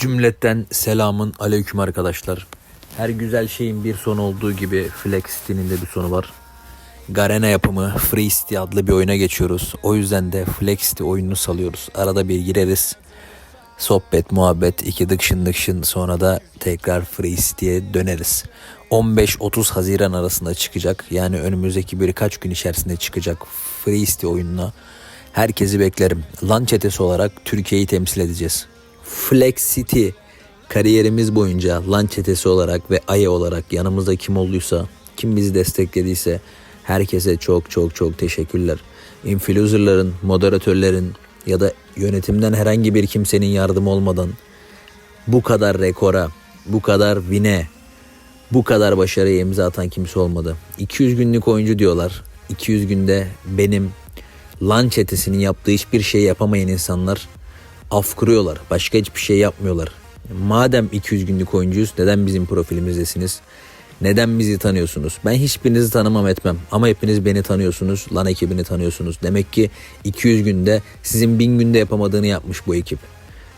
Cümletten selamın aleyküm arkadaşlar. Her güzel şeyin bir sonu olduğu gibi Flex City'nin de bir sonu var. Garena yapımı Free adlı bir oyuna geçiyoruz. O yüzden de Flex City oyununu salıyoruz. Arada bir gireriz. Sohbet, muhabbet, iki dıkşın dıkşın sonra da tekrar Free döneriz. 15-30 Haziran arasında çıkacak. Yani önümüzdeki birkaç gün içerisinde çıkacak Free City oyununa. Herkesi beklerim. Lan çetesi olarak Türkiye'yi temsil edeceğiz. Flex City kariyerimiz boyunca lan çetesi olarak ve AYE olarak yanımızda kim olduysa, kim bizi desteklediyse herkese çok çok çok teşekkürler. Influencerların, moderatörlerin ya da yönetimden herhangi bir kimsenin yardımı olmadan bu kadar rekora, bu kadar vine, bu kadar başarıya imza atan kimse olmadı. 200 günlük oyuncu diyorlar. 200 günde benim lan çetesinin yaptığı hiçbir şey yapamayan insanlar af kuruyorlar. Başka hiçbir şey yapmıyorlar. Madem 200 günlük oyuncuyuz neden bizim profilimizdesiniz? Neden bizi tanıyorsunuz? Ben hiçbirinizi tanımam etmem ama hepiniz beni tanıyorsunuz. Lan ekibini tanıyorsunuz. Demek ki 200 günde sizin 1000 günde yapamadığını yapmış bu ekip.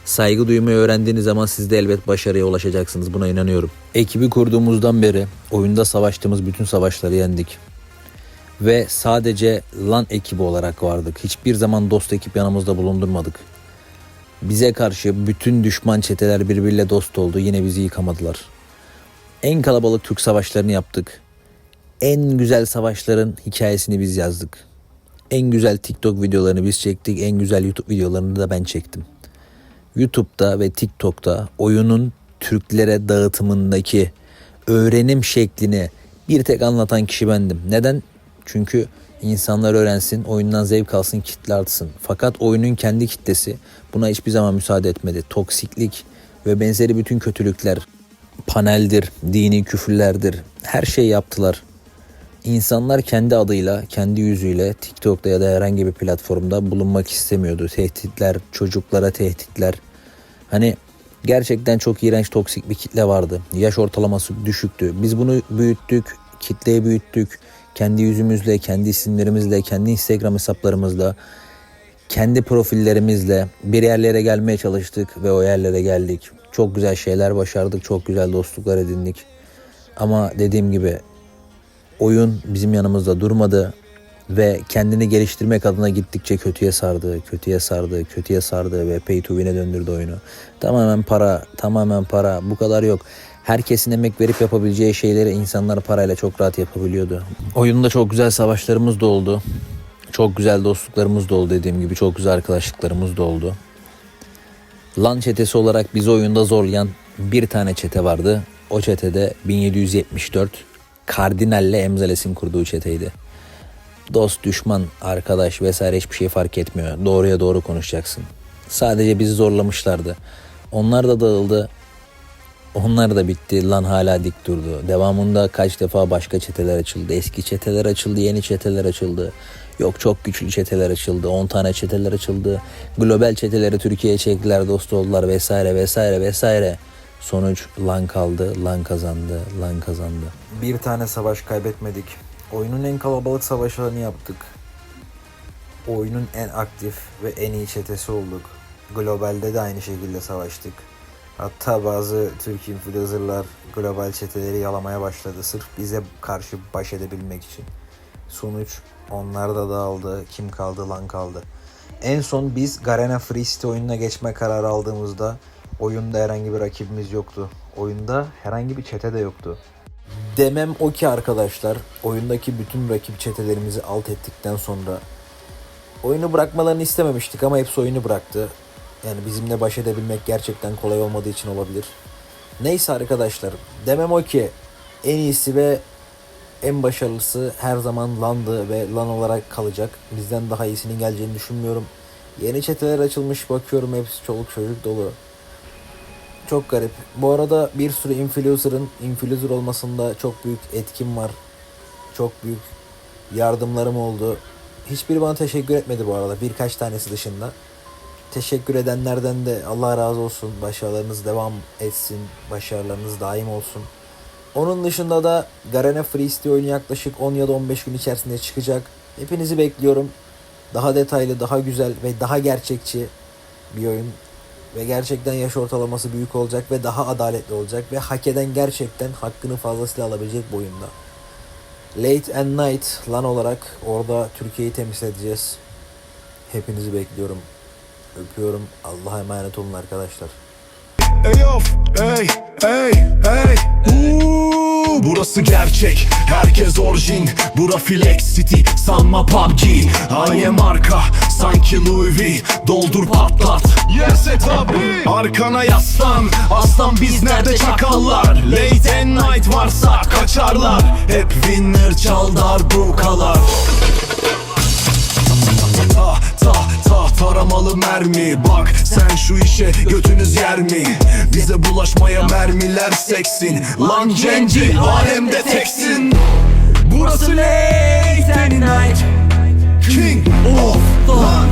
Saygı duymayı öğrendiğiniz zaman siz de elbet başarıya ulaşacaksınız. Buna inanıyorum. Ekibi kurduğumuzdan beri oyunda savaştığımız bütün savaşları yendik. Ve sadece LAN ekibi olarak vardık. Hiçbir zaman dost ekip yanımızda bulundurmadık. Bize karşı bütün düşman çeteler birbiriyle dost oldu. Yine bizi yıkamadılar. En kalabalık Türk savaşlarını yaptık. En güzel savaşların hikayesini biz yazdık. En güzel TikTok videolarını biz çektik. En güzel YouTube videolarını da ben çektim. YouTube'da ve TikTok'ta oyunun Türklere dağıtımındaki öğrenim şeklini bir tek anlatan kişi bendim. Neden? Çünkü insanlar öğrensin, oyundan zevk alsın, kitle artsın. Fakat oyunun kendi kitlesi buna hiçbir zaman müsaade etmedi. Toksiklik ve benzeri bütün kötülükler, paneldir, dini küfürlerdir. Her şey yaptılar. İnsanlar kendi adıyla, kendi yüzüyle TikTok'ta ya da herhangi bir platformda bulunmak istemiyordu. Tehditler, çocuklara tehditler. Hani gerçekten çok iğrenç toksik bir kitle vardı. Yaş ortalaması düşüktü. Biz bunu büyüttük, kitleyi büyüttük. Kendi yüzümüzle, kendi isimlerimizle, kendi Instagram hesaplarımızla, kendi profillerimizle bir yerlere gelmeye çalıştık ve o yerlere geldik. Çok güzel şeyler başardık, çok güzel dostluklar edindik. Ama dediğim gibi oyun bizim yanımızda durmadı ve kendini geliştirmek adına gittikçe kötüye sardı, kötüye sardı, kötüye sardı ve pay to win'e döndürdü oyunu. Tamamen para, tamamen para. Bu kadar yok. Herkesin emek verip yapabileceği şeyleri insanlar parayla çok rahat yapabiliyordu. Oyunda çok güzel savaşlarımız da oldu. Çok güzel dostluklarımız da oldu dediğim gibi. Çok güzel arkadaşlıklarımız da oldu. LAN çetesi olarak bizi oyunda zorlayan bir tane çete vardı. O çetede 1774 Kardinal'le Emzales'in kurduğu çeteydi. Dost, düşman, arkadaş vesaire hiçbir şey fark etmiyor. Doğruya doğru konuşacaksın. Sadece bizi zorlamışlardı. Onlar da dağıldı. Onlar da bitti. Lan hala dik durdu. Devamında kaç defa başka çeteler açıldı. Eski çeteler açıldı, yeni çeteler açıldı. Yok çok güçlü çeteler açıldı. 10 tane çeteler açıldı. Global çeteleri Türkiye'ye çektiler, dost oldular vesaire vesaire vesaire. Sonuç lan kaldı, lan kazandı, lan kazandı. Bir tane savaş kaybetmedik. Oyunun en kalabalık savaşlarını yaptık. Oyunun en aktif ve en iyi çetesi olduk. Globalde de aynı şekilde savaştık. Hatta bazı Türk influencerlar global çeteleri yalamaya başladı sırf bize karşı baş edebilmek için. Sonuç onlar da dağıldı. Kim kaldı lan kaldı. En son biz Garena Free City oyununa geçme kararı aldığımızda oyunda herhangi bir rakibimiz yoktu. Oyunda herhangi bir çete de yoktu. Demem o ki arkadaşlar oyundaki bütün rakip çetelerimizi alt ettikten sonra oyunu bırakmalarını istememiştik ama hepsi oyunu bıraktı. Yani bizimle baş edebilmek gerçekten kolay olmadığı için olabilir. Neyse arkadaşlar demem o ki en iyisi ve en başarılısı her zaman LAN'dı ve LAN olarak kalacak. Bizden daha iyisinin geleceğini düşünmüyorum. Yeni çeteler açılmış bakıyorum hepsi çoluk çocuk dolu. Çok garip. Bu arada bir sürü influencer'ın influencer olmasında çok büyük etkim var. Çok büyük yardımlarım oldu. Hiçbiri bana teşekkür etmedi bu arada birkaç tanesi dışında. Teşekkür edenlerden de Allah razı olsun. Başarılarınız devam etsin. Başarılarınız daim olsun. Onun dışında da Garena Free City oyunu yaklaşık 10 ya da 15 gün içerisinde çıkacak. Hepinizi bekliyorum. Daha detaylı, daha güzel ve daha gerçekçi bir oyun ve gerçekten yaş ortalaması büyük olacak ve daha adaletli olacak ve hak eden gerçekten hakkını fazlasıyla alabilecek boyunda. Late and Night lan olarak orada Türkiye'yi temsil edeceğiz. Hepinizi bekliyorum. Öpüyorum. Allah'a emanet olun arkadaşlar. Ey of, ey, ey, ey. Uuu, Burası gerçek, herkes orijin. Bura Flex City, sanma PUBG Aye marka, sanki Louis V. Doldur patlat, yerse tabi Arkana yaslan, aslan biz nerede çakallar? Late and night varsa kaçarlar. Hep winner çal darbukalar Ta ta ta taramalı mermi. Bak sen şu işe götünüz yer mi? Bize bulaşmaya mermiler seksin. Lan cenci alemde teksin. Burası late night. King of Lan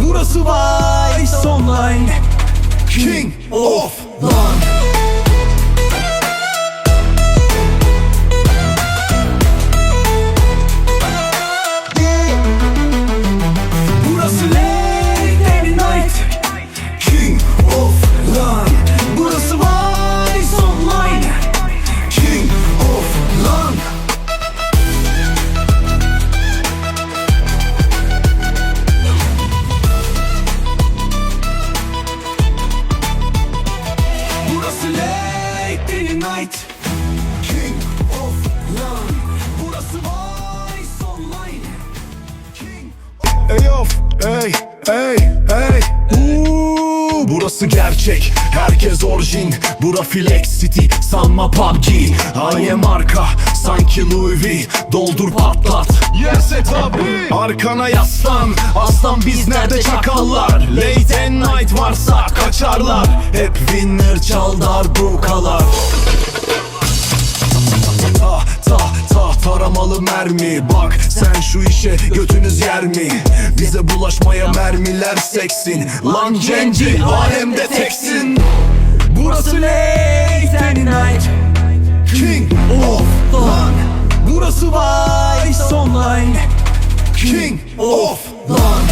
Burası Vice Online King of night. King of Lan Burası Vice Online King Ey of, ey, ey, ey. Uuu, Burası gerçek, herkes orijin. Bura Flex City, sanma PUBG Aye marka, sanki Louis V. Doldur patlat, yerse tabi Arkana yaslan, aslan biz nerede çakallar? Late and night varsa kaçarlar. Hep winner çal darbukalar Ta taramalı mermi. Bak sen şu işe götünüz yer mi? Bize bulaşmaya mermiler seksin. Lan cenci alemde teksin. Burası late night. King of Lan Burası Vice Online King of Lan